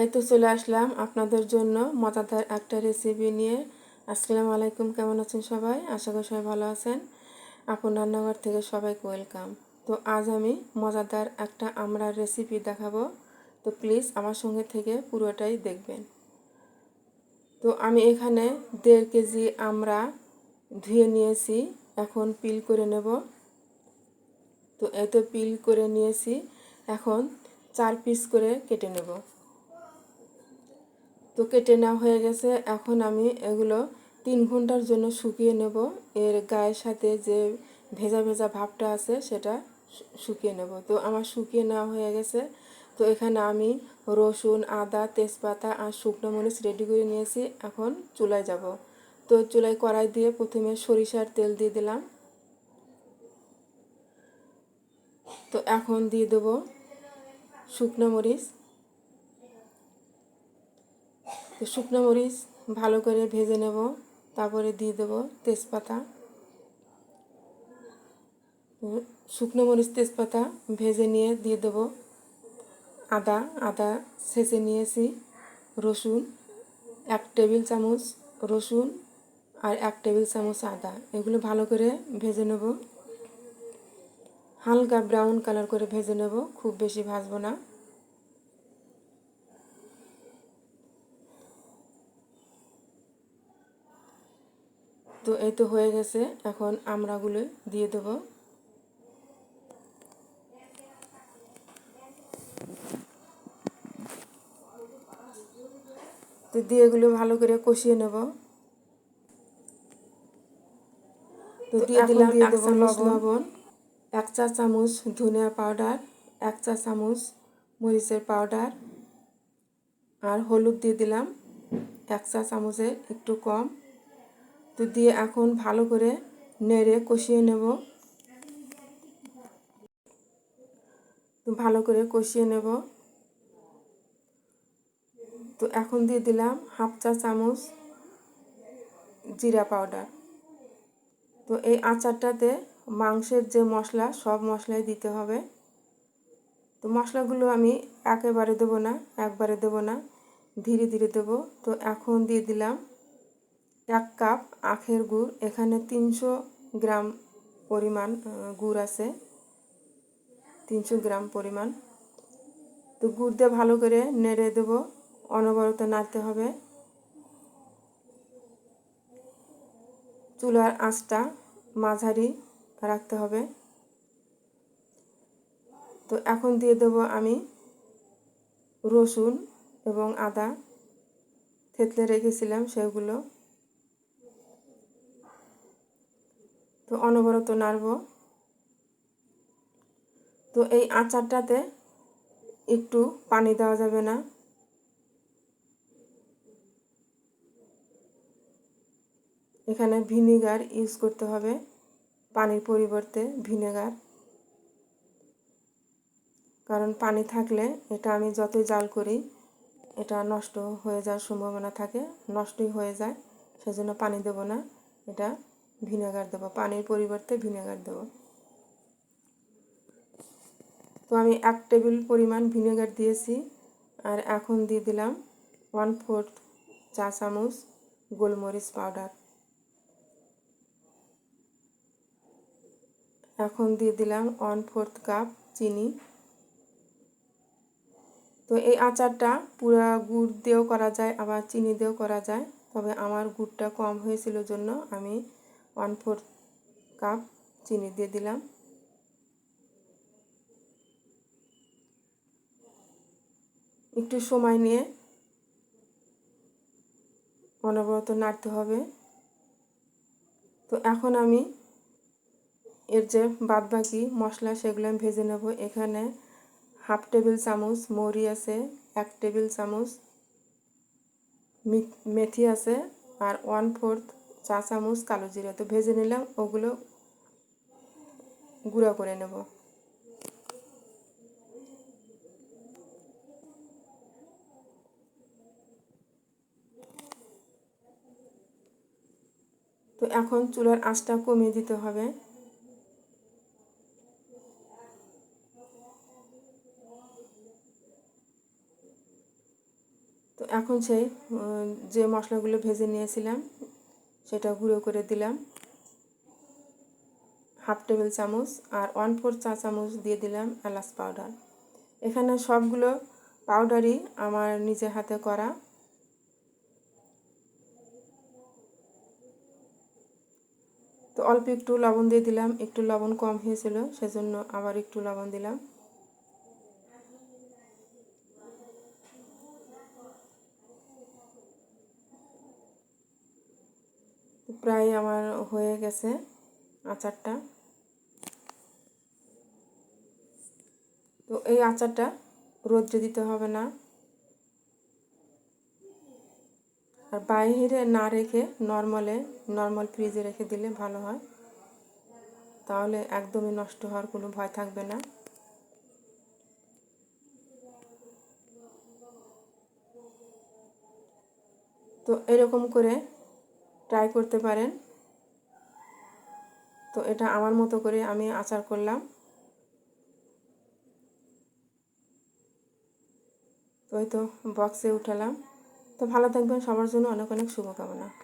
এই তো চলে আসলাম আপনাদের জন্য মজাদার একটা রেসিপি নিয়ে। আসসালামু আলাইকুম, কেমন আছেন সবাই? আশা করি সবাই ভালো আছেন। আপন রান্নাঘর থেকে সবাইকে ওয়েলকাম তো আজ আমি মজাদার একটা আমড়ার রেসিপি দেখাবো। তো প্লিজ আমার সঙ্গে থেকে পুরোটাই দেখবেন। তো আমি এখানে দেড় কেজি আমড়া ধুয়ে নিয়েছি, এখন পিল করে নেব। তো এই তো পিল করে নিয়েছি, এখন চার পিস করে কেটে নেব। তো কেটে নেওয়া হয়ে গেছে, এখন আমি এগুলো তিন ঘণ্টার জন্য শুকিয়ে নেব। এর গায়ের সাথে যে ভেজা ভেজা ভাবটা আছে, সেটা শুকিয়ে নেব। তো আমার শুকিয়ে নেওয়া হয়ে গেছে। তো এখানে আমি রসুন, আদা, তেজপাতা আর শুকনো মরিচ রেডি করে নিয়েছি। এখন চুলায় যাব। তো চুলায় কড়াই দিয়ে প্রথমে সরিষার তেল দিয়ে দিলাম। তো এখন দিয়ে দেবো শুকনো মরিচ। তো শুকনো মরিচ ভালো করে ভেজে নেব, তারপরে দিয়ে দেব তেজপাতা। শুকনো মরিচ, তেজপাতা ভেজে নিয়ে দিয়ে দেব। আদা আদা ছেঁচে নিয়েছি, রসুন এক টেবিল চামচ, রসুন আর এক টেবিল চামচ আদা, এগুলো ভালো করে ভেজে নেব। হালকা ব্রাউন কালার করে ভেজে নেব, খুব বেশি ভাজবো না। তো এই তো হয়ে গেছে। এখন আমড়াগুলো দিয়ে দেব। তো দিয়ে এগুলো ভালো করে কষিয়ে নেব। তো দিয়ে দিলাম এক চামচ লবণ এক চা চামচ ধনিয়া পাউডার এক চা চামচ মরিচের পাউডার আর হলুদ দিয়ে দিলাম। এক চা চামচের একটু কম। তো দিয়ে এখন ভালো করে নেড়ে কষিয়ে নেব। তো ভালো করে কষিয়ে নেব। তো এখন দিয়ে দিলাম হাফ চা চামচ জিরা পাউডার। তো এই আচারটাতে মাংসের যে মশলা, সব মশলাই দিতে হবে। তো মশলাগুলো আমি একেবারে দেবো না, একবারে দেবো না, ধীরে ধীরে দেবো। তো এখন দিয়ে দিলাম এক কাপ আখের গুড়, এখানে তিনশো গ্রাম পরিমাণ গুড় আছে। তিনশো গ্রাম পরিমাণ। তো গুড় দিয়ে ভালো করে নেড়ে দেব। অনবরত নাড়তে হবে। চুলার আঁচটা মাঝারি রাখতে হবে। তো এখন দিয়ে দেব আমি রসুন এবং আদা। থেতলে রেখেছিলাম সেগুলো। তো অনবরত নাড়ব। তো এই আচারটাতে একটু পানি দেওয়া যাবে না। এখানে ভিনিগার ইউজ করতে হবে। পানির পরিবর্তে ভিনেগার। কারণ পানি থাকলে এটা আমি যতই জাল করি, এটা নষ্ট হয়ে যাওয়ার সম্ভাবনা থাকে। নষ্টই হয়ে যায়, সেজন্য পানি দেব না। এটা ভিনেগার দেবো, পানির পরিবর্তে ভিনেগার দেবো। তো আমি এক টেবিল পরিমাণ ভিনেগার দিয়েছি আর এখন দিয়ে দিলাম ওয়ান ফোর্থ চা চামচ গোলমরিচ পাউডার। এখন দিয়ে দিলাম ওয়ান ফোর্থ কাপ চিনি। তো এই আচারটা পুরা গুড় দিয়েও করা যায়, আবার চিনি দিয়েও করা যায়, তবে আমার গুড়টা কম হয়েছিল জন্য আমি ওয়ান ফোর কাপ চিনি দিয়ে দিলাম। একটু সময় নিয়ে অনবরত নাড়তে হবে। তো এখন আমি এর যে বাদবাকি মশলা সেগুলো আমি ভেজে নেব। এখানে হাফ টেবিল চামচ মৌরি আছে, এক টেবিল চামচ মেথি আছে আর ওয়ান ফোর্থ চা চামচ কালো জিরা তো ভেজে নিলাম, ওগুলো গুঁড়া করে নেব। তো এখন চুলার আঁচটা কমিয়ে দিতে হবে। তো এখন সেই যে মশলাগুলো ভেজে নিয়েছিলাম সেটা গুঁড়ো করে দিলাম। হাফ টেবিল চামচ আর ওয়ান ফোর চা চামচ দিয়ে দিলাম এলাচ পাউডার। এখানে সবগুলো পাউডারই আমার নিজের হাতে করা। তো অল্প একটু লবণ দিয়ে দিলাম। একটু লবণ কম হয়েছিল, সেজন্য আবার একটু লবণ দিলাম। প্রায় আমার হয়ে গেছে আচারটা। তো এই আচারটা রোদ্রে দিতে হবে না। আর বাইরে না রেখে নর্মালে নর্মাল ফ্রিজে রেখে দিলে ভালো হয়। তাহলে একদমই নষ্ট হওয়ার কোনো ভয় থাকবে না। তো এরকম করে ট্রাই করতে পারেন। তো এটা আমার মতো করে আমি আচার করলাম। তো বক্সে উঠালাম। তো ভালো থাকবেন। সবার জন্য অনেক অনেক শুভকামনা।